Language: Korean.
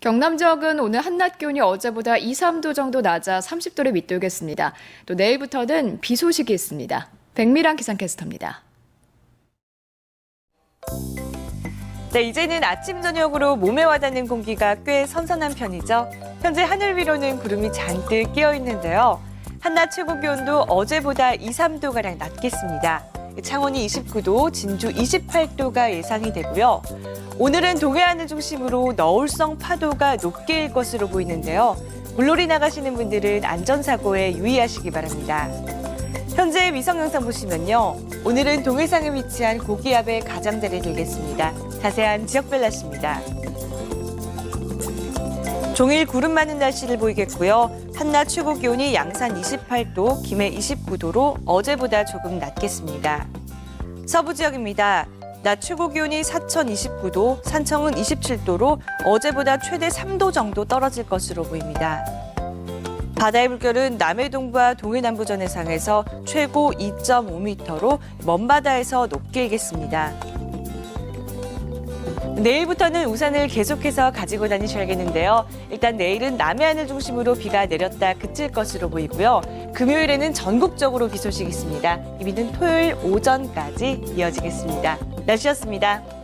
경남 지역은 오늘 한낮 기온이 어제보다 2, 3도 정도 낮아 30도를 밑돌겠습니다. 또 내일부터는 비 소식이 있습니다. 백미란 기상캐스터입니다. 네, 이제는 아침 저녁으로 몸에 와닿는 공기가 꽤 선선한 편이죠. 현재 하늘 위로는 구름이 잔뜩 끼어 있는데요. 한낮 최고 기온도 어제보다 2, 3도가량 낮겠습니다. 창원이 29도, 진주 28도가 예상이 되고요. 오늘은 동해안을 중심으로 너울성 파도가 높게 일 것으로 보이는데요. 물놀이 나가시는 분들은 안전사고에 유의하시기 바랍니다. 현재 위성 영상 보시면요. 오늘은 동해상에 위치한 고기압의 가장자리를 들겠습니다. 자세한 지역별 날씨입니다. 종일 구름 많은 날씨를 보이겠고요. 한낮 최고 기온이 양산 28도, 김해 29도로 어제보다 조금 낮겠습니다. 서부 지역입니다. 낮 최고 기온이 사천 29도, 산청은 27도로 어제보다 최대 3도 정도 떨어질 것으로 보입니다. 바다의 물결은 남해 동부와 동해 남부 전해상에서 최고 2.5m로 먼바다에서 높게 일겠습니다. 내일부터는 우산을 계속해서 가지고 다니셔야겠는데요. 일단 내일은 남해안을 중심으로 비가 내렸다 그칠 것으로 보이고요. 금요일에는 전국적으로 비 소식이 있습니다. 이 비는 토요일 오전까지 이어지겠습니다. 날씨였습니다.